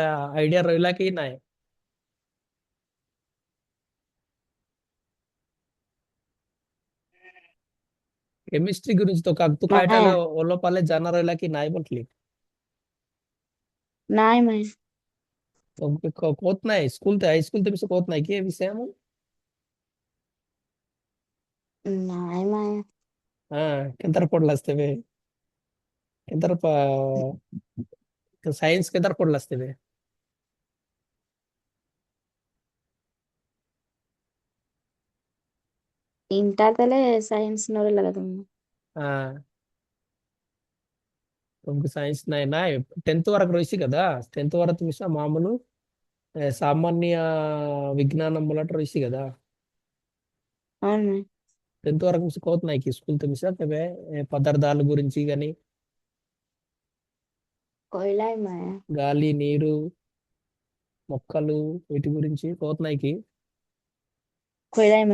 आपल्याला आयडिया राहिला की नाही? केमिस्ट्री गुरुच तो का तू काय टाला ओलो पाले जाणार राहिला की नाही म्हटली? नाही माहित. कोत नाही. स्कूल ते हायस्कूल ते कोत नाही की विषय मग नाही माहित. हा केंद्र पडला असते बे. केंद्र केदार सायन्स केंद्र पडला असते बे. సైన్స్ ಸೈನ್ಸ್ನವರೆಲ್ಲದನ್ನು ఆ, ఇంక సైన్స్ నైనా టెన్త్ వరకు రుచి కదా టెన్త్ వరకు చూసిన మామూలు సామాన్య విజ్ఞానం ములట రుచి కదా. అవును. టెన్త్ వరకు చూసుకోవతున్నాయి స్కూల్ తెలిసిన అవే పదార్థాల గురించి కానీ. గాలి నీరు మొక్కలు వీటి గురించి కోతున్నాయి కోయిలాయ్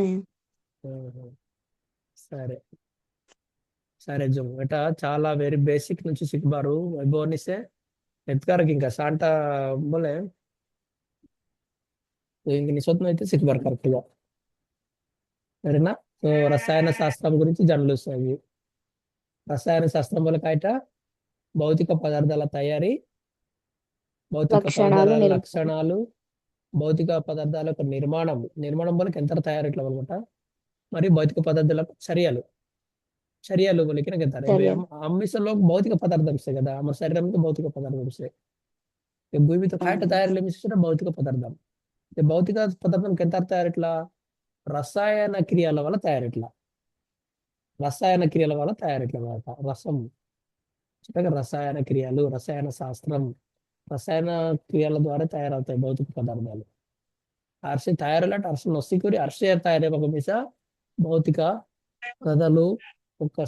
సరే. సరే జుమ్. ఎట చాలా వెరీ బేసిక్ నుంచి సిక్బారు వైభవనిసే ఎత్కారకి ఇంకా సాంటా బోలే. ఇంక నీ సొంతం అయితే సిక్బార్ కరెక్ట్గా. సరేనా? సో రసాయన శాస్త్రం గురించి జనరల్ వస్తాయి రసాయన శాస్త్రం వల్ల కాయట భౌతిక పదార్థాల తయారీ భౌతిక పదార్థాల. లక్షణాలు భౌతిక పదార్థాల యొక్క నిర్మాణం. నిర్మాణం వల్ల ఎంత తయారు ఇట్లా అనమాట మరియు భౌతిక పదార్థాలకు చర్యలు. చర్యలు కొలికిన గతారు అమ్మిసలో భౌతిక పదార్థం ఇస్తాయి కదా. మన శరీరంకి భౌతిక పదార్థం ఇస్తాయి భూమితో పాటు తయారు ఏమిస్తున్న భౌతిక పదార్థం. భౌతిక పదార్థం ఎంత తయారెట్లా రసాయన క్రియల వల్ల తయారెట్లా రసాయన క్రియల వల్ల తయారెట్లా మాట రసం. రసాయన క్రియలు రసాయన శాస్త్రం రసాయన క్రియల ద్వారా తయారవుతాయి భౌతిక పదార్థాలు. అరిసి తయారులాంటి అంటే వస్తీ కూరి అర్ష తయారే ఒక మిస భౌతిక కథలు ఒక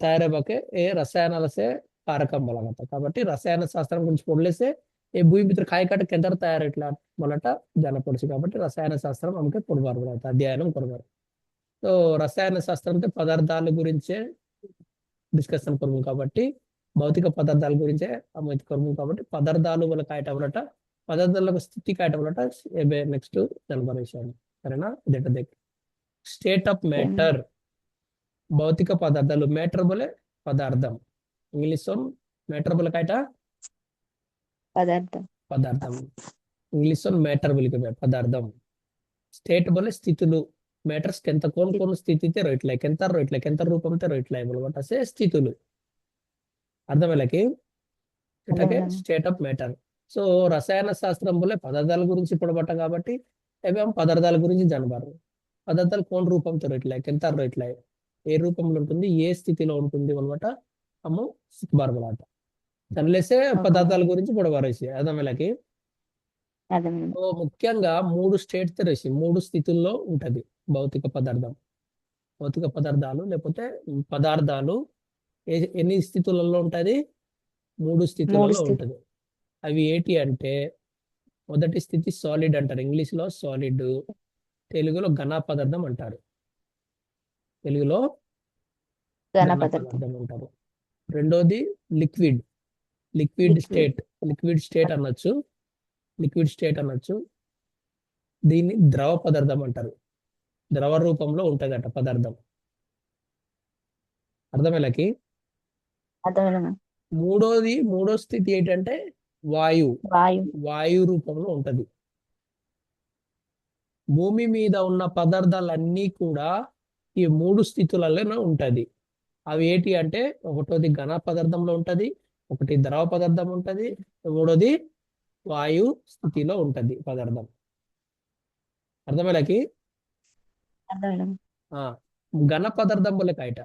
తయారయ్యే ఏ రసాయనాలసే కారకం బలగత కాబట్టి రసాయన శాస్త్రం గురించి పొడలేసే ఏ భూమి మిత్ర కాయకాట కెందర తయారట్లా మొలట జనపడుచు కాబట్టి రసాయన శాస్త్రం అమ్మకే పొడబారు అధ్యయనం కొడవారు సో రసాయన శాస్త్రం అంటే పదార్థాల గురించే డిస్కషన్ కొరము కాబట్టి భౌతిక పదార్థాల గురించే అమ్మ కొరము కాబట్టి పదార్థాలు వాళ్ళ కాయటం పదార్థాల స్థితి కాయటం నెక్స్ట్ జనపరేషన్ సరేనా? ఇదే స్టేట్ ఆఫ్ మ్యాటర్ భౌతిక పదార్థాలు మ్యాటర్ బోలే పదార్థం. ఇంగ్లీష్ మ్యాటర్ బోలే కాయట? పదార్థం. పదార్థం. ఇంగ్లీష్ మ్యాటర్ బోలికే పదార్థం. స్టేట్ బోలే స్థితులు. మ్యాటర్స్ ఎంత కోన్ కోన్ స్థితితే రోయిట్లే ఎంత రోయిట్లే ఎంత రూపంతో రోయిట్లే అనమాట అసే స్థితులు. అర్థమేలకి అర్థమైంది. State of matter. సో రసాయన శాస్త్రం బోలే పదార్థాల గురించి పొడబట్ట కాబట్టి ఏమేం పదార్థాల గురించి జనబారు పదార్థాలు కోన్ రూపంతో రోయిట్లే ఎంత రోయిట్లే ఏ రూపంలో ఉంటుంది? ఏ స్థితిలో ఉంటుంది అనమాట అమ్ము బార్బలాట తనలేసే పదార్థాల గురించి పొడవారేసి అర్థమైంది సో ముఖ్యంగా మూడు స్టేట్ తెరేసి మూడు స్థితుల్లో ఉంటది భౌతిక పదార్థం. భౌతిక పదార్థాలు లేకపోతే పదార్థాలు ఎన్ని స్థితులలో ఉంటది? మూడు స్థితులలో స్థితి- ఉంటది. అవి ఏంటి అంటే మొదటి స్థితి సాలిడ్ అంటారు. ఇంగ్లీష్లో సాలిడ్ తెలుగులో ఘన పదార్థం అంటారు. తెలుగులో ఘన పదార్థం. అంటారు. రెండోది liquid. Liquid. State liquid state అనొచ్చు. లిక్విడ్ స్టేట్ అనొచ్చు. దీన్ని ద్రవ పదార్థం అంటారు. ద్రవ రూపంలో ఉంటదట పదార్థం. అర్థమేలకి మూడోది మూడో స్థితి ఏంటంటే వాయు వాయు వాయు రూపంలో ఉంటది. భూమి మీద ఉన్న పదార్థాలన్నీ కూడా ఈ మూడు స్థితులలోనే ఉంటది. అవి ఏంటి అంటే ఒకటోది ఘన పదార్థంలో ఉంటది ఒకటి ద్రవ పదార్థం ఉంటది మూడోది వాయు స్థితిలో ఉంటది పదార్థం. అర్థమేలకి ఘన పదార్థం వల్ల కయట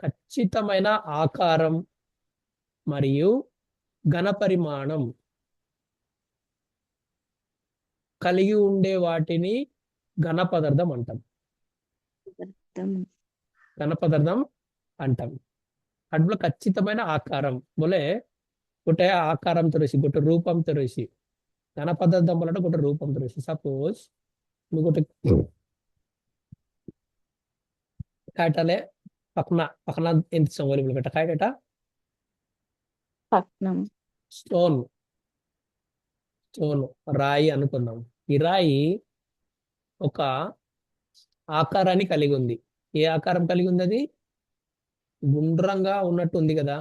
ఖచ్చితమైన ఆకారం మరియు ఘన పరిమాణం కలిగి ఉండే వాటిని ఘన పదార్థం అంటాం. ఘన పదార్థం అంటాం. అట్లా ఖచ్చితమైన ఆకారం బోలే ఒకటే ఆకారం తెరేసి ఒకటి రూపం తెరేసి ఘన పదార్థం వల్ల ఒకటి రూపం తెరేసి. సపోజ్ ఇంకొకటి కాయటలే పక్కన పక్కన ఎంత సంగోలి కట్ట కాయట పట్నం స్టోన్. స్టోన్ రాయి అనుకుందాం. ఈ రాయి ఒక ఆకారాన్ని కలిగి ఉంది. ఏ ఆకారం కలిగి ఉంది అది? గుండ్రంగా ఉన్నట్టు ఉంది కదా.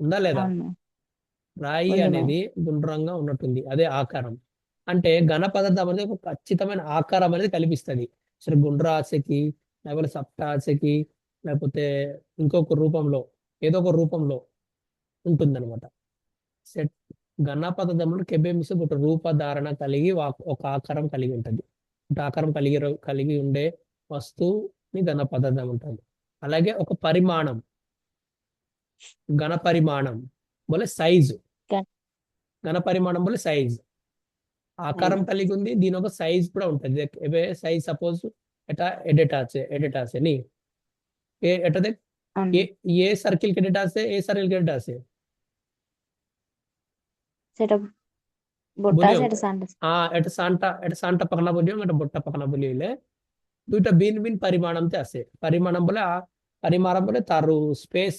ఉందా లేదా? రాయి అనేది గుండ్రంగా ఉన్నట్టుంది. అదే ఆకారం. అంటే ఘన పదార్థం అనేది ఒక ఖచ్చితమైన ఆకారం అనేది కల్పిస్తుంది. సరే గుండ్ర ఆశకి లేకపోతే సప్త ఆశకి లేకపోతే ఇంకొక రూపంలో ఏదో ఒక రూపంలో ఉంటుందన్నమాట. సెట్ గణపదములు కెబెమిస్ ఒక రూపధారణ కలిగి ఒక ఆకారం కలిగి ఉంటుంది. ఒక ఆకారం కలిగి కలిగి ఉండే వస్తువుని ఘన పదార్థం ఉంటుంది అలాగే ఒక పరిమాణం. ఘన పరిమాణం బోలే సైజు ఘన పరిమాణం బోలే సైజ్ ఆకారం కలిగి ఉంది దీని ఒక సైజ్ కూడా ఉంటుంది. సైజ్ సపోజ్ ఎటా ఎడెటాచే ఎడెటాచే నీ? ఏ ఎటదే? ఏ ఏ సర్కిల్కి ఎడెటాచే ఏ సర్కిల్కి ఎడెటాచే সেটা বোটা বুলিও সেটা সান্টা আহ এটা সান্টা এটা সান্টা পাখনা বলিও এটা বোট্টা পাখনা বলিলে দুইটা ভিন ভিন পরিমাণমতে আছে পরিমাণম বলে পরিমাণম বলে তার স্পেস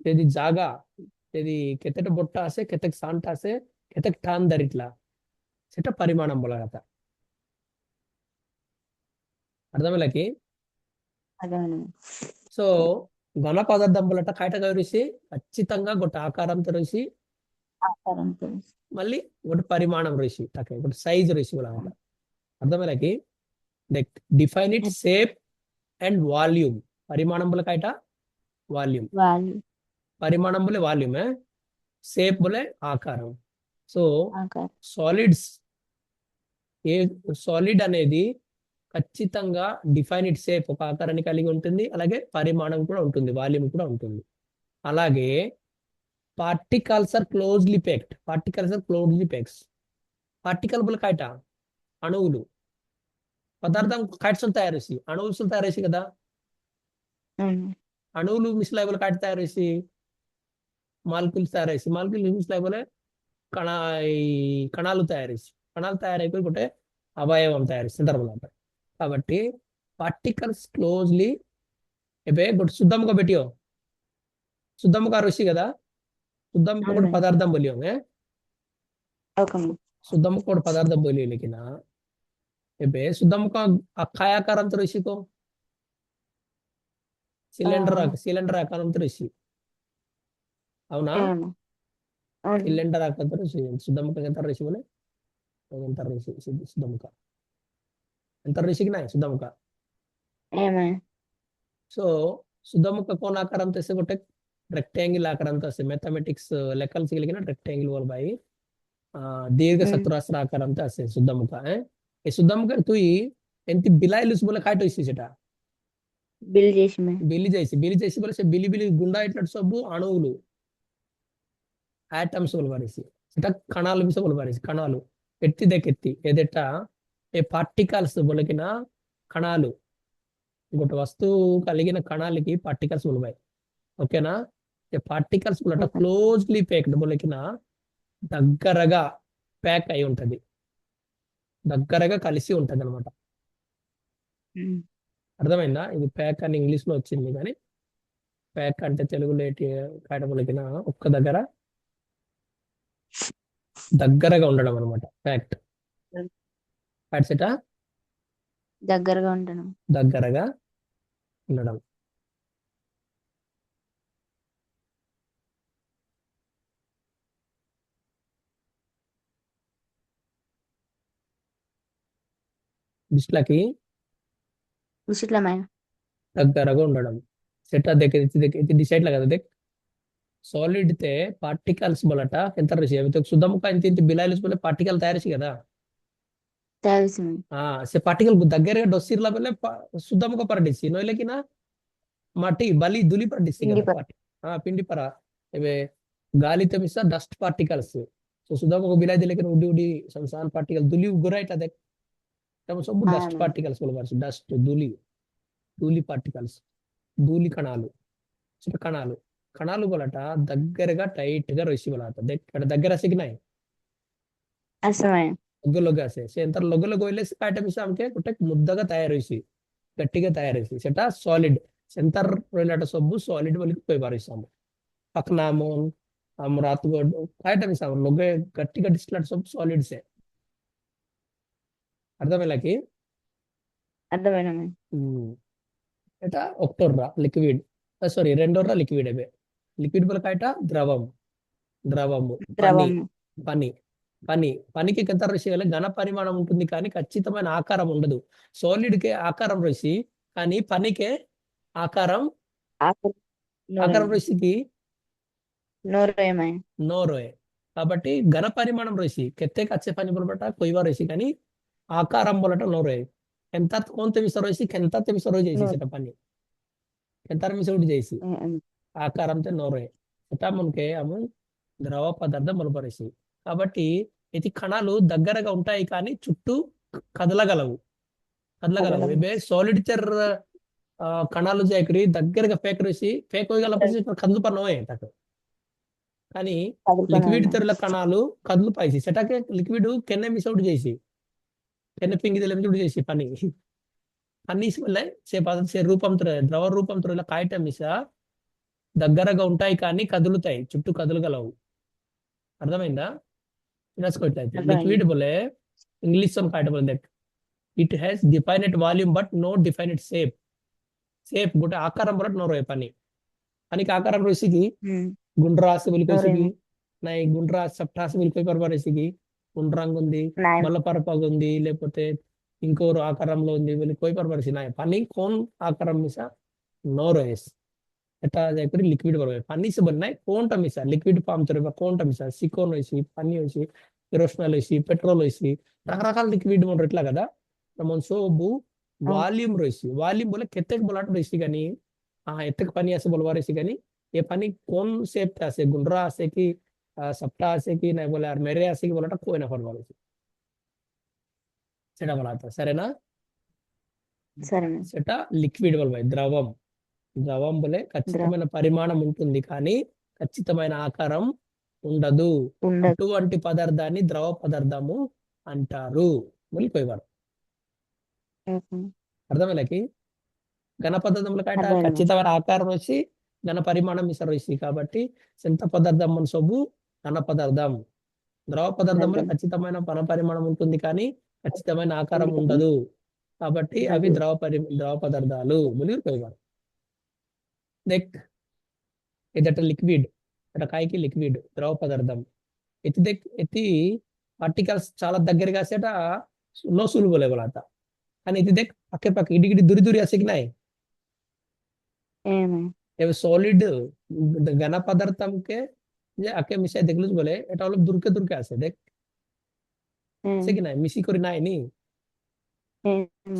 যদি জায়গা যদি কেতেটা বোট্টা আছে কেতেক সান্টা আছে কেতেক টান ধরিতলা সেটা পরিমাণম বলা কথা అర్థమేలాకి సో ఘన పదార్థం వల్ల కాయట కవిరిసి ఖచ్చితంగా గొట్ట ఆకారంతో రుచి మళ్ళీ ఒకటి పరిమాణం తక్కువ ఒకటి సైజ్ రుచి కూడా అనమాట. అర్థమేలాకి define it shape and volume పరిమాణం బోలే కాయట? వాల్యూమ్ పరిమాణం బోలే వాల్యూమ్ షేప్ బోలే ఆకారం. సో సాలిడ్స్ ఏ సాలిడ్ అనేది ఖచ్చితంగా డిఫైనిడ్ షేప్ ఒక ఆకారాన్ని కలిగి ఉంటుంది. అలాగే పరిమాణం కూడా ఉంటుంది వాల్యూమ్ కూడా ఉంటుంది. అలాగే particles are closely packed. Particles are closely packs particle bull కాయట అణువులు. పదార్థం కాట్స్ని తయారు చేసి. అణువులు తయారు చేసి కదా? అణువులు మిస్ లైబుల్ కాటి తయారు చేసి మాలిక్యూల్స్ తయారు చేసి. మాలిక్యూల్ మిశ్లైబులే కణ ఈ కణాలు తయారు చేసి. కణాలు తయారైపోయి అవయవం తయారు సందర్భం అంటారు కాబట్టి పార్టికల్స్ క్లోజ్లీ ఇప్పుడు శుద్ధముగా పెట్టియో. శుద్ధముగా రుచి కదా? ସୁଦାମୁଖ ଗୋଟେ అవును. పదార్థం ବୋଲି ହେ ఒక ସୁଦାମୁଖ ଗୋଟେ పదార్థం ବୋଲି ଲେକିନା ଏବେ ସୁଦାମୁଖ అక్షాయ ఆకారంతో ఋషి కో సిలిండర్ ఆ. సిలిండర్ ఆకారంతో ఋషి అవునా అవును అవును సిలిండర్ ఆకారంతో ఋషి సుద్దముఖ ఎంత ఋషి బోలే ఎంత ఋషి సుద్దముఖ ఎంత ఋషికి నాయ సుద్దముఖ ఏమే సో సుద్దముఖ కోణ ఆకారంతో వస్తే ଗୋଟେ రెక్టాంగిల్ ఆకారంతో వస్తాయి మెథమెటిక్స్ లెక్కలు చేయగలిగిన రెక్టాంగిల్ వాళ్ళ బాయి దీర్ఘ hmm. దీర్ಘ సతురాస్త్ర ఆకారంతో వస్తాయి శుద్ధముఖ ఈ శుద్ధముఖ తుయి ఎంత బిలాయి లూసి బోల కాటు ఇసేట బిల్లి చేసి బిల్లి చేసి బిల్లి చేసి బోలే బిల్లి బిల్లి గుండా ఇట్లాంటి సబ్బు అణువులు ఆటమ్స్ వలబరేసి ఇట కణాలు బిస వలబరేసి కణాలు ఎత్తి దెక్కెత్తి ఏదట ఏ పార్టికల్స్ బొలికిన కణాలు ఇంకోటి వస్తువు కలిగిన కణాలకి పార్టికల్స్ ఉన్నాయి ఓకేనా పార్టికల్స్ Okay. క్లోజ్లీ ప్యాక్డ్ బొలకిన దగ్గరగా ప్యాక్ అయి ఉంటది దగ్గరగా కలిసి ఉంటది అనమాట. అర్థమైందా ఇది ప్యాక్ అని ఇంగ్లీష్లో వచ్చింది కానీ ప్యాక్ అంటే తెలుగులో ఏంటి కాయటపలికిన ఒక్క దగ్గర దగ్గరగా ఉండడం అనమాట ప్యాక్ట్. ప్యాట్సెట దగ్గరగా ఉంటాను దగ్గరగా ఉండడం డిస్ట్లకి ఉసిట్ల మే దగ్గరగా ఉండడం సెట్ దగ్గర ఇది డిసైడ్ కదా దేక్ సాలిడ్ తే పార్టికల్స్ బలట ఎంత రేసి అవి సుద్దముఖ ఇంత ఇంత బిలాయిల్స్ బోలే పార్టికల్ తయారు కదా తెలుసు మే ఆ ସେ ପାର୍ଟିକଲ దగ్గరగా డొసిర్లా ବେଲେ ସୁଦାମୁଖ ପାରଡିସି ନହେଲେ କି ନା ମାଟି ବାଲି ଧୂଳି ପାରଡିସି ପିଣ୍ଡି కదా ପାର୍ଟି ହଁ ପିଣ୍ଡି ପାରା ଏବେ ଗାଲି ତ ମିଶା ଡଷ୍ଟ ପାର୍ଟିକଲ୍ସ సో సుధాముఖ బిలాయి ଦେଲେ କି ଉଡି ଉଡି సంసాన్ పార్టికల్ ଧୂଳି ଉଗୁରା ଏଟା ଦେଖ ତମ ସବୁ డస్ట్ పార్టికల్స్ పిలవచ్చు డస్ట్ ధూళి ధూళి పార్టికల్స్ ధూళి కణాలు చిన్న కణాలు కణాలు బలట దగ్గరగా టైట్గా రుచి బలట దగ్గర సిగ్నాయి లొగ్గ లొగ్గ సెంటర్ లొగ్గ లొగ్గ వెళ్ళేసి ఐటమ్ ఆమెకి గుట్ట ముద్దగా తయారేసి గట్టిగా తయారేసి సెట సాలిడ్ సెంటర్ వెళ్ళాట సబ్బు సాలిడ్ వాళ్ళకి పోయి పారేస్తాము. పక్కన రాత్గోడ్ ఐటమ్ ఇస్తాము లొగ్గ గట్టి గట్టి సబ్బు సాలిడ్సే ఏ అర్థమయ్యేలాకి అర్థమైనా এটা ఒక్టోర్రా లిక్విడ్. సారీ రెండోర్రా లిక్విడ్ అవే. లిక్విడ్ బల కాయట ద్రవం. ద్రవము. పని. ద్రవము. పని. పని. పనికి రుచి గల ఘన పరిమాణం ఉంటుంది కానీ ఖచ్చితమైన ఆకారం ఉండదు. సాలిడ్ కే ఆకారం రుచి కానీ పనికే ఆకారం ఆకు- ఆకారం నూరు. రుచికి నూరు ఏమై నో రోయ్ కాబట్టి ఘన పరిమాణం రుచి. కెత్తే కచ్చే పని బొలబట కొయ్యవ రుచి. కానీ ఆకారం బొలట నో రోయ్ ఎంత కోన్ తెమిస రుచి కెంత తెమిస రోజు చేసి నో. సెట పని. ఎంత మిసౌడి చేసి. ఆకారంతో నోరే ఎట్లా మనకి ఆమె ద్రవ పదార్థం బలపరిచి కాబట్టి ఇది కణాలు దగ్గరగా ఉంటాయి కానీ చుట్టూ కదలగలవు. కదలగలవు. ఇవే సాలిడ్ తెర్ కణాలు జాకరి దగ్గరగా పేకరేసి పేకోగలపరిచి కదులు పన్నోయే తకు కానీ లిక్విడ్ తెరల కణాలు కదులు పైసి. సెటాకే లిక్విడ్ కెన్నె మిసౌట్ చేసి. కెన్నె పింగి తెలియదు చేసి పని పని వల్ల సే పద- సే రూపంతో ద్రవ రూపంతో ఇలా కాయటం మిస దగ్గరగా ఉంటాయి కానీ కదులుతాయి చుట్టూ కదలగలవు అర్థమైందా రాసుకోవట్లయితే అర్థమైంది. లిక్విడ్ బోలే ఇంగ్లీష్తో కాయటం బోలే దేక్ it has defined volume but no defined shape shape గుట్ట ఆకారం బట్ నో రోయ పని పనికి ఆకారం రుచికి గుండ్రాసి వెలికొసిగి నోరేమో. నై గుండ్రా సప్టాసి వెలిపోయి పరపరేసిగి ఉండ్రంగు ఉంది మల్లపరపగు ఉంది లేకపోతే ఇంకోరు ఆకారంలో ఉంది వీళ్ళు కోయిపర పరిచినాయి పని కోన్ ఆకారం మిసా నోరో ఎస్ ఎట్లా చెప్పి లిక్విడ్ పరమే పని బన్నాయి కోంట మిసా. లిక్విడ్ పామ్ తరపు కోంట మిసా. సికోన్ వేసి పని వేసి ఇరోషనల్ వేసి పెట్రోల్ వేసి రకరకాల లిక్విడ్ ఉండరు ఎట్లా కదా? మనం సోబు వాల్యూమ్ రోసి. వాల్యూమ్ బోలే కెత్తకి బొలాట రోసి కానీ ఆ ఎత్తకి పని చేసే బొలవారేసి కానీ ఏ పని కోన్ సేప్ చేసే గుండ్రా ఆసేకి Ah, সপ্তাহ আছে কি নাই বলে আর মেরে আছে কি বলাটা কই না করবা উচিত সেটা বলা হতো సరేనా సెట లిక్విడ్ బల్బై ద్రవం ద్రవం వలె ఖచ్చితమైన పరిమాణం ఉంటుంది కానీ ఖచ్చితమైన ఆకారం ఉండదు। అటువంటి పదార్థాన్ని ద్రవ పదార్థము అంటారు వెళ్ళిపోయేవారు అర్థమేలాకి ఘన పదార్థముల కంటే ఖచ్చితమైన ఆకారం వచ్చి ఘన పరిమాణం ఇస్తారు కాబట్టి చింత పదార్థం సొబు ఘన పదార్థం. ద్రవ పదార్థంలో ఖచ్చితమైన పన పరిమాణం ఉంటుంది కానీ ఖచ్చితమైన ఆకారం ఉండదు. కాబట్టి అవి ద్రవ పరి ద్రవ పదార్థాలు. మునిగిపోయేవారు నెక్. ఇదట లిక్విడ్. కాయకి లిక్విడ్. ద్రవ పదార్థం. ఎత్తి దెక్ ఎత్తి పార్టికల్స్ చాలా దగ్గరగా కాసేట లో సులువు లేవలాట కానీ ఇది దెక్ పక్కే పక్క ఇడిగిడి దురి దురి అసిగినాయి సాలిడ్ ఘన పదార్థంకే যে আকে মিশাই দেখলুস বলে এটা অল্প দূরকে দূরকে আছে দেখ। সে কি নাই? মিশি করে নাই নি?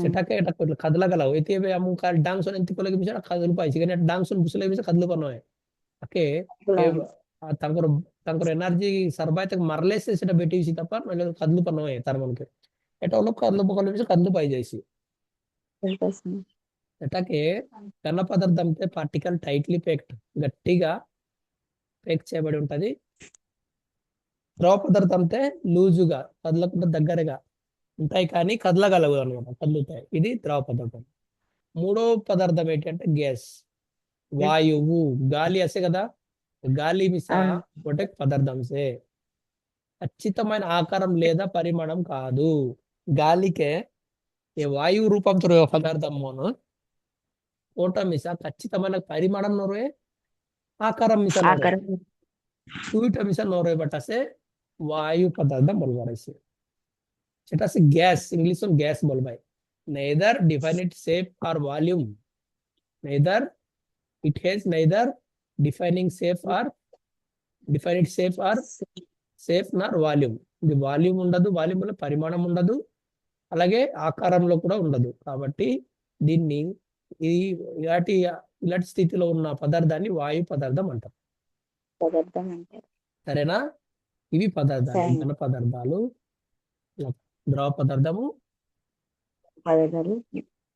সেটাকে এটা করল খাদলা গালাও। এতে আমু কাল ডাং শোনেন তি কলে মিশা খাদ খাদল পাইছি। কেন ডাং শোন বুঝলে মিশা খাদ পানো হয় আকে তাঙ্কর তাঙ্কর এনার্জি সার্ভাই তক মারলে সে সেটা বেটি হইছি তারপর মানে খাদ পানো হয় তার মনকে। এটা অল্প খাদ খাদল বকলে মিশা খাদল পাই যাইছি। এটাকে కణ పదార్థంతో పార్టికల్ টাইটলি প্যাকড গট্টিগা ప్యాక్ చేయబడి ఉంటది. ద్రవ పదార్థం అంటే లూజుగా కదలకుండా దగ్గరగా ఉంటాయి కానీ కదలగలవు అనమాట కదులుతాయి. ఇది ద్రవ పదార్థం. మూడో పదార్థం ఏంటంటే గ్యాస్. వాయువు. గాలి అసే కదా గాలి మిస. ఒకటే పదార్థం సే ఖచ్చితమైన ఆకారం లేదా పరిమాణం కాదు. గాలికే ఏ వాయువు రూపంతో పదార్థం మోను. ఓట మిస ఖచ్చితమైన పరిమాణం నోరే ఆకారం మిస నోరే ఆకారం টুইট মিশা নরওয়ে বাট আছে বায়ু পদার্থ বলবার আছে সেটা আছে gas English gas বলবাই neither definite shape or volume neither it has neither defining shape or definite shape or shape nor volume ఇది వాల్యూమ్ ఉండదు వాల్యూమ్ వల్ల పరిమాణం ఉండదు అలాగే ఆకారంలో కూడా ఉండదు కాబట్టి దీన్ని ఇది ఇలాంటి ఇలాంటి స్థితిలో ఉన్న పదార్థాన్ని వాయు పదార్థం అంటారు సరేనా? ఇవి పదార్థాలు ఇంధన పదార్థాలు ద్రవ పదార్థము.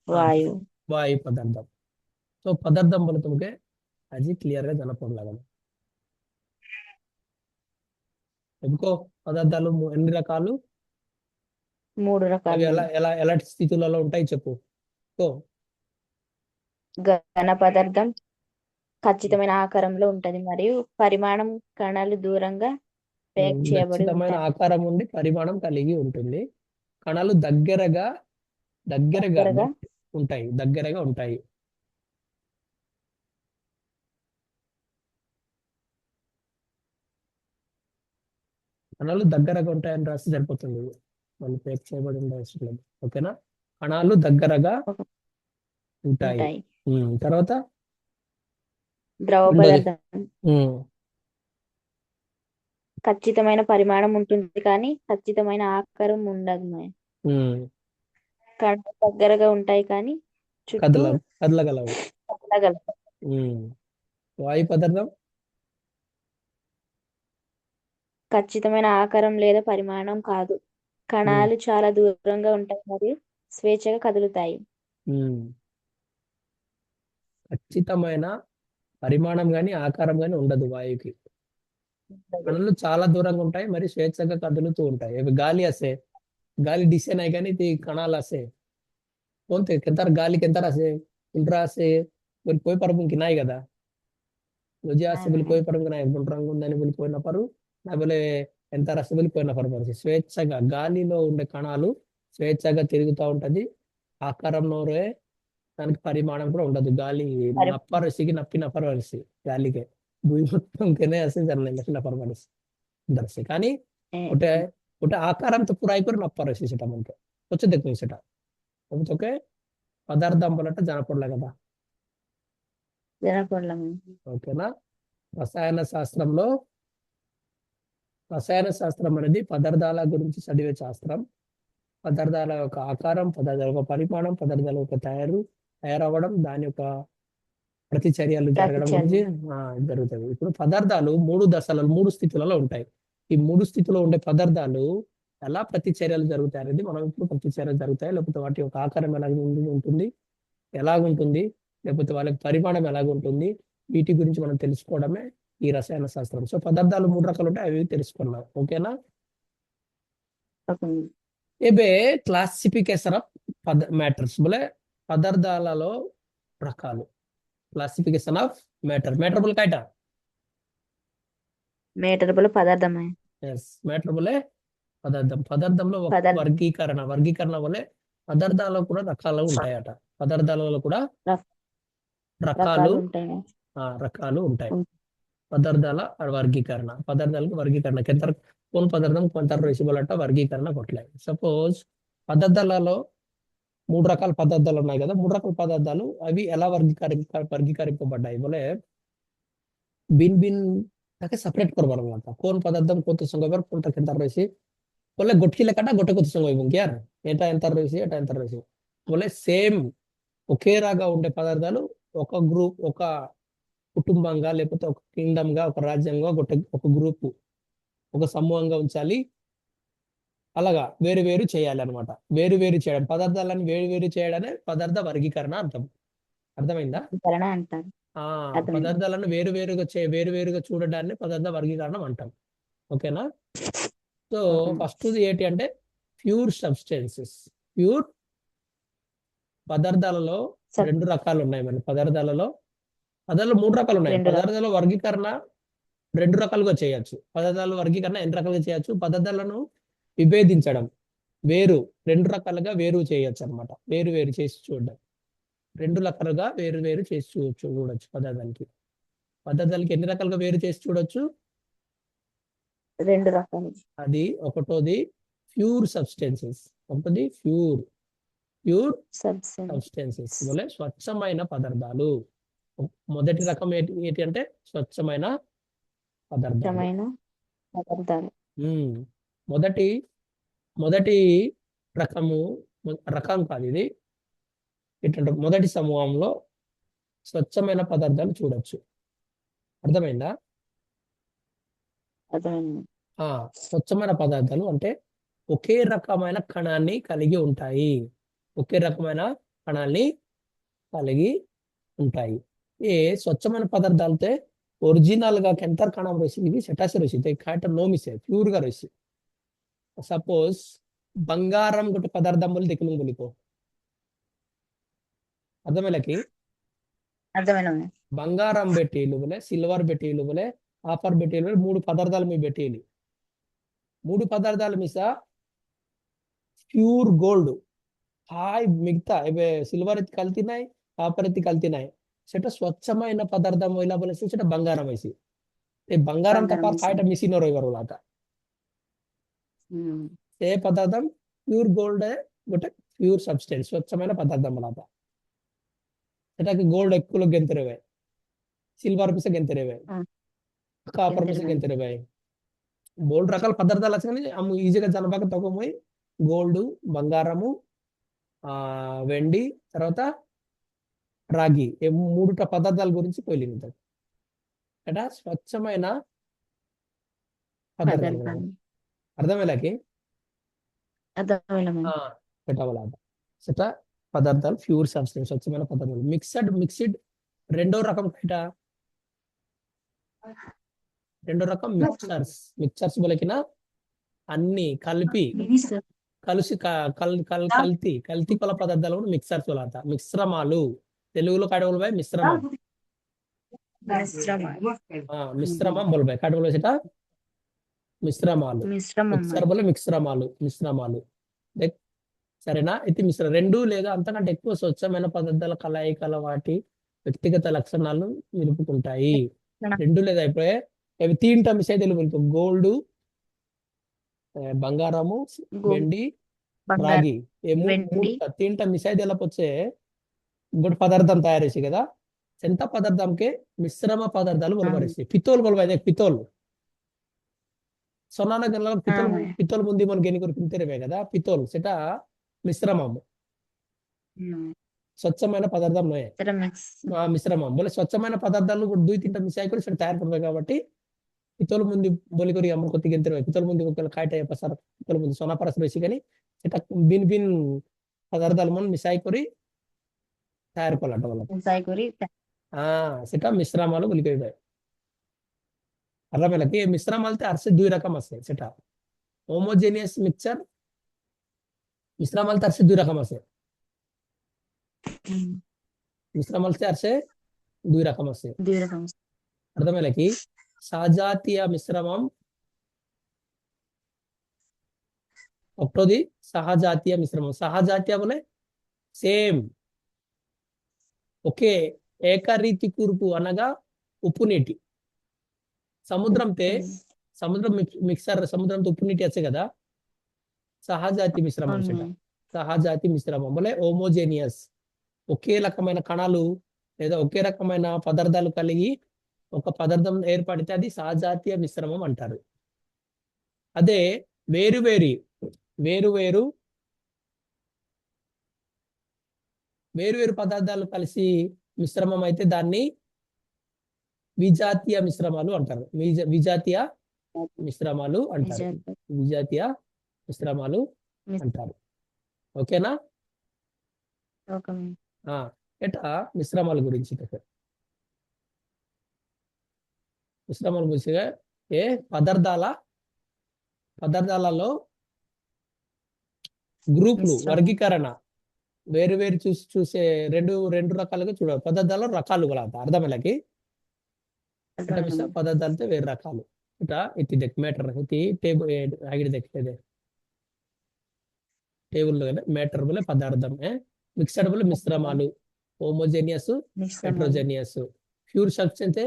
వాయు. వాయు. పదార్థం. సో పదార్థం పలుతుంటే అది క్లియర్గా కనపడలేదు ఎందుకో పదార్థాలు ఎన్ని రకాలు? మూడు రకాలు. ఎలా ఎలా ఎలాంటి స్థితులలో ఉంటాయి చెప్పు. సో ఘన పదార్థం ఖచ్చితమైన ఆకారంలో ఉంటది. మరియు పరిమాణం కణాలు దూరంగా ప్యాక్ ఉమ్, చేయబడి ఖచ్చితమైన ఉంటాయి. ఆకారం ఉండి పరిమాణం కలిగి ఉంటుంది. కణాలు దగ్గరగా దగ్గరగా దగ్గరగా ఉంటాయి. దగ్గరగా ఉంటాయి. కణాలు దగ్గరగా ఉంటాయని రాస్తే సరిపోతుంది. మళ్ళీ ప్యాక్ చేయబడి ఉండే అవసరం లేదు ఓకేనా? కణాలు దగ్గరగా ఉంటాయి. తర్వాత? ద్రవ. పదార్థం ఖచ్చితమైన పరిమాణం ఉంటుంది కానీ ఖచ్చితమైన ఆకారం ఉండదు కణాలు దగ్గరగా ఉంటాయి కానీ చుట్టూ కదల కదలగలవు. కదలగలవు. వాయు పదార్థం? ఖచ్చితమైన ఆకారం లేదా పరిమాణం కాదు. కణాలు చాలా దూరంగా ఉంటాయి మరియు స్వేచ్ఛగా కదులుతాయి. ఖచ్చితమైన పరిమాణం కానీ ఆకారం కానీ ఉండదు వాయువుకి కణాలు చాలా దూరంగా ఉంటాయి మరి స్వేచ్ఛగా కదులుతూ ఉంటాయి. అవి గాలి అసే గాలి డిసైన్ అయి కానీ కణాలు అసే. పోతే ఎంత గాలికి ఎంత రాసే ఇంటర్ రాసే వీళ్ళు పోయి పరుపు తినాయి కదా. నుజి ఆస్తి వెళ్ళిపోయి పరుపుకి నాయి రంగు ఉందని వెళ్ళిపోయిన పరు లేకపోతే ఎంత రసం వెళ్ళిపోయిన పరు స్వేచ్ఛగా గాలిలో ఉండే కణాలు స్వేచ్ఛగా తిరుగుతూ ఉంటుంది. ఆకారంలో దానికి పరిమాణం కూడా ఉండదు. గాలి నప్పరసికి నప్పి నప్పరసి గాలికే. భూమి మొత్తంకనే అసలు దాన్ని నప్పరపడసి దర్శి కానీ ఒకటే ఒకటే ఆకారంతో పురాయికొని నప్పరసి చేయటం అంటే వచ్చి దక్కించట ఓకే పదార్థం వలట జనపడలే కదా. ఓకేనా? రసాయన శాస్త్రంలో రసాయన శాస్త్రం అనేది పదార్థాల గురించి చదివే శాస్త్రం. పదార్థాల యొక్క ఆకారం పదార్థాల యొక్క పరిమాణం పదార్థాల యొక్క తయారు తయారవ్వడం దాని యొక్క ప్రతిచర్యలు జరగడం గురించి జరుగుతుంది. ఇప్పుడు పదార్థాలు మూడు దశలలో మూడు స్థితులలో ఉంటాయి. ఈ మూడు స్థితిలో ఉండే పదార్థాలు ఎలా ప్రతిచర్యలు జరుగుతాయి అనేది మనం ఇప్పుడు ప్రతిచర్యలు జరుగుతాయి. లేకపోతే వాటి యొక్క ఆకారం ఎలా ఉంటుంది ఎలాగుంటుంది లేకపోతే వాళ్ళకి పరిమాణం ఎలాగుంటుంది వీటి గురించి మనం తెలుసుకోవడమే ఈ రసాయన శాస్త్రం. సో పదార్థాలు మూడు రకాలు ఉంటాయి అవి తెలుసుకున్నాం ఓకేనా? ଏବେ క్లాసిఫికేషన్ ఆఫ్ పద మ్యాటర్స్. బోలే పదార్థాలలో రకాలు. క్లాసిఫికేషన్ ఆఫ్ మ్యాటర్ మ్యాటర్ బోలే కాయట మేటరబుల్ పదార్థమే. ఎస్ మ్యాటర్ బోలే పదార్థం. పదార్థంలో ఒక పదార్థం. వర్గీకరణ. వర్గీకరణ వలె పదార్థాలలో కూడా రకాలు ఉంటాయట. పదార్థాలలో కూడా రక- రకాలు రకాలు ఉంటాయి ఆ, రకాలు ఉంటాయి. ఉం. పదార్థాల వర్గీకరణ. పదార్థాలకు వర్గీకరణ. కెంత কোন పదార్థం కొంత రేసిబుల్ వర్గీకరణ కొట్టలేదు. సపోజ్ పదార్థాలలో మూడు రకాల పదార్థాలు ఉన్నాయి కదా మూడు రకాల పదార్థాలు అవి ఎలా వర్గీకరింప వర్గీకరింపబడ్డాయి బోలే బిన్ బిన్ তাকে সেপারেট করবার কথা কোন পদার্থ কত সঙ্গে হবে কোনটা কেন্তার রয়েছে বলে গটকি লেখাটা গোটে কত সঙ্গে হইব কি আর এটা ఎంత রয়েছে এটা ఎంత রয়েছে বলে సేమ్ ఒకే రాగా ఉండే పదార్థాలు ఒక గ్రూప్ ఒక కుటుంబంగా లేకపోతే ఒక కింగ్డమ్ గా ఒక రాజ్యంగా ఒక ఒక గ్రూప్ ఒక సమూహంగా ఉంచాలి అలాగా వేరు వేరు చేయాలి అనమాట వేరు వేరు చేయడం పదార్థాలను వేరు వేరు చేయడమే పదార్థ వర్గీకరణ అంటాం అర్థమైందా. పదార్థాలను వేరు వేరుగా చే వేరు వేరుగా చూడడాన్ని పదార్థ వర్గీకరణం అంటాం. ఓకేనా? సో. ఫస్ట్ ఏంటి అంటే ప్యూర్ సబ్స్టెన్సెస్. ప్యూర్ పదార్థాలలో రెండు రకాలు ఉన్నాయి మన పదార్థాలలో పదార్థాలు మూడు రకాలు. ఉన్నాయి. పదార్థాల వర్గీకరణ రెండు రకాలుగా చేయొచ్చు. పదార్థాల వర్గీకరణ ఎన్ని రకాలుగా చేయొచ్చు? పదార్థాలను విభేదించడం. వేరు రెండు రకాలుగా వేరు చేయొచ్చు అన్నమాట వేరు వేరు చేసి చూడడం. రెండు రకాలుగా వేరు వేరు చేసి చూ- చూడొచ్చు పదార్థానికి పదార్థాలకి ఎన్ని రకాలుగా వేరు చేసి చూడొచ్చు? రెండు రకాలు. అది ఒకటోది ప్యూర్ సబ్స్టెన్సెస్. ఒకటి ప్యూర్. Pure substance substances. వలె స్వచ్ఛమైన పదార్థాలు. మొదటి రకం ఏంటి ఏంటి అంటే స్వచ్ఛమైన పదార్థాలు. మొదటి మొదటి రకము రకం కాదు ఇది. ఇటువంటి మొదటి సమూహంలో స్వచ్ఛమైన పదార్థాలు చూడొచ్చు. అర్థమైందా? ఆ స్వచ్ఛమైన పదార్థాలు అంటే ఒకే రకమైన కణాన్ని కలిగి ఉంటాయి. ఒకే రకమైన కణాన్ని కలిగి ఉంటాయి. ఏ స్వచ్ఛమైన పదార్థాలతో ఒరిజినల్గా కెంతర్ కణం రేసుకు ఇది సెటాసి రేసింది కాట నోమిసే ప్యూర్గా రేసింది సపోజ్ బంగారం గుట్టు పదార్థములు దిక్కులు గులికో అర్థమేలకి బంగారం పెట్టి ఇలువలే సిల్వర్ పెట్టి ఇలువలే ఆఫర్ పెట్టి ఇలువలే మూడు పదార్థాలు మీ పెట్టేయాలి మూడు పదార్థాలు మీసా ప్యూర్ గోల్డ్. హాయ్ మిగతా సిల్వర్ ఎత్తి కలితినాయి కాపర్ ఎత్తి కలితినాయి. సెట స్వచ్ఛమైన పదార్థం ఇలా పోలేసి సెట బంగారం వేసి. బంగారం తప్ప కాయట మిసినోరు ఎవరు లాట Hmm. ఏ పదార్థం? ప్యూర్ గోల్డ్ ଗୋଟେ ప్యూర్ సబ్స్టెన్స్. స్వచ్ఛమైన పదార్థం అనమాట. అంటే గోల్డ్ ఎక్కువ గెంతురివాయి సిల్వర్ పిస గెంతురివాయి కాపర్ పిస గెంతురివాయి మూడు రకాల పదార్థాలు వచ్చి అమ్ము ఈజీగా జనపాక తగ్గిపోయి గోల్డ్ బంగారము ఆ వెండి తర్వాత రాగి. మూడు పదార్థాల గురించి పోలింది అంటే స్వచ్ఛమైన పదార్థాలు అర్థమయ్యేలాకి అర్థమైంది. పెట్టవలాట సెట? పదార్థాలు ప్యూర్ సబ్స్టెన్స్ స్వచ్ఛమైన పదార్థాలు. మిక్సడ్ మిక్సిడ్ రెండో రకం కైట రెండో రకం మిక్చర్స్ మిక్చర్స్ బొలకిన అన్ని కలిపి కలిసి క- కల్ కల్ కల్తీ కల్తీ కొల పదార్థాలు కూడా మిక్సర్స్ వలాట మిశ్రమాలు. తెలుగులో కడవలపై మిశ్రమం. మిశ్రమ. మిశ్రమం బొలపై కడవల సెట? మిశ్రమాలు. మిశ్రమం మిక్సర్ బదులు మిశ్రమాలు. మిశ్రమాలు సరేనా? అయితే మిశ్ర రెండు లేదా అంతకంటే ఎక్కువ స్వచ్ఛమైన పదార్థాల కలయికల వాటి వ్యక్తిగత లక్షణాలు నిలుపుకుంటాయి. రెండు లేదా ఇప్పుడు అవి తీంట మిస్ అయితే తెలుపు గోల్డ్ బంగారము వెండి రాగి. తీంట మిస్ అయితే ఎలా వచ్చే ఇంకోటి పదార్థం తయారు చేసి కదా? ఎంత పదార్థంకే మిశ్రమ పదార్థాలు బలపరిస్తాయి పితోలు బలపై పితోలు. ಸೊನಾನ పిత్తల ಪಿತ್ತೋಲ್ ముందు మనకి ఎన్ని కొరకు తెరవే కదా పిత్తోలు సెట? మిశ్రమము స్వచ్ఛమైన పదార్థం మిశ్రమం బోలే స్వచ్ఛమైన పదార్థాలు కూడా దూయి తింట మిస్ అయిపోయి సెట తయారు పడతాయి కాబట్టి ಪಿತ್ತೋಲ್ ಮುಂದೆ ಬೋಲಿಕರಿ ಅಮರ ಕೊತ್ತಿಗೆ ಅಂತಿರವೇ ಪಿತ್ತೋಲ್ ಮುಂದೆ ಒಕ್ಕಲ ಕಾಯ್ಟಾಯ ಪಸಾರ ಪಿತ್ತೋಲ್ ಮುಂದೆ ಸೊನಾ ಪರಸ ಬೇಸಿಕನಿ సెట బిన్ బిన్ పదార్థాలు మనం మిస్ అయిపోయి తయారు పడాలంట వాళ్ళ మిస్ అయిపోయి సెట మిశ్రమాలు గులికైపోయాయి అర్థమైనా ఏ మిశ్రమాలతో అరిసె ద్వి రకం వస్తాయి సెటా హోమోజేనియస్ మిక్చర్ మిశ్రమాలతో అరిసె ద్వి రకం వస్తాయి మిశ్రమాలతో అరిసె ద్వి రకం వస్తాయి. అర్థమైనకి సహజాతీయ మిశ్రమం ఒకటోది సహజాతీయ మిశ్రమం. సహజాతీయ బోలే సేమ్. ఒకే ఏకరీతి కూర్పు అనగా ఉప్పు నీటి సముద్రంతే సముద్రం మిక్- మిక్సర్ సముద్రంతో ఉప్పు నీటి వచ్చే కదా? సహజాతి మిశ్రమం సహజాతి మిశ్రమం. వలె హోమోజేనియస్ ఒకే రకమైన కణాలు లేదా ఒకే రకమైన పదార్థాలు కలిగి ఒక పదార్థం ఏర్పడితే అది సహజాతీయ మిశ్రమం అంటారు. అదే వేరు వేరి వేరు వేరు వేరు వేరు పదార్థాలు కలిసి మిశ్రమం అయితే దాన్ని విజాతీయ మిశ్రమాలు అంటారు. విజ- విజాతీయ మిశ్రమాలు అంటారు. విజాతీయ. మిశ్రమాలు అంటారు. ఓకేనా? ఎట్లా మిశ్రమాల గురించి మిశ్రమాల గురించి ఏ? పదార్థాల పదార్థాలలో గ్రూపులు. వర్గీకరణ. వేరు వేరు చూసి చూసే రెండు రెండు రకాలుగా చూడాలి పదార్థాల రకాలు కూడా అర్థమేలకి అంటే పదార్థాలతో వేరు రకాలు. ఇట ఇటు దెక్ మేటర్ ఇది టేబుల్ రాగిడి దెక్కలేదే టేబుల్ మేటర్ బుల్ పదార్థం మిక్సడ్ బలే మిశ్రమాలు. Homogeneous heterogeneous pure substance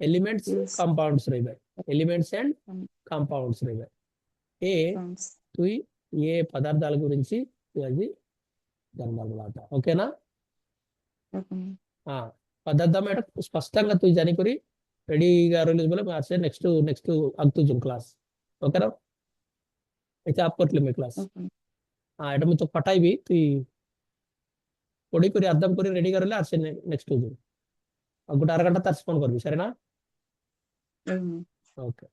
elements compounds Reeve elements and compounds రివే ఏ ఏ పదార్థాల గురించి అది ధర్మాలు ఓకేనా పదార్థం స్పష్టంగా తూ జనికురి రెడీగా రిలీజ్ ಮೇಲೆ మార్ಚೆ నెక్స్ట్ నెక్స్ట్ అంతు జుమ్ క్లాస్ ఓకేనా అయితే అప్పట్లో మీ క్లాస్ এটা মতো পাঠাইবি তুই পড়ি করে আদাম করে রেডি করলে আসছে নেক্সট জুম গোটা আর ঘন্টা তার ফোন করবি সরেনা ఓకే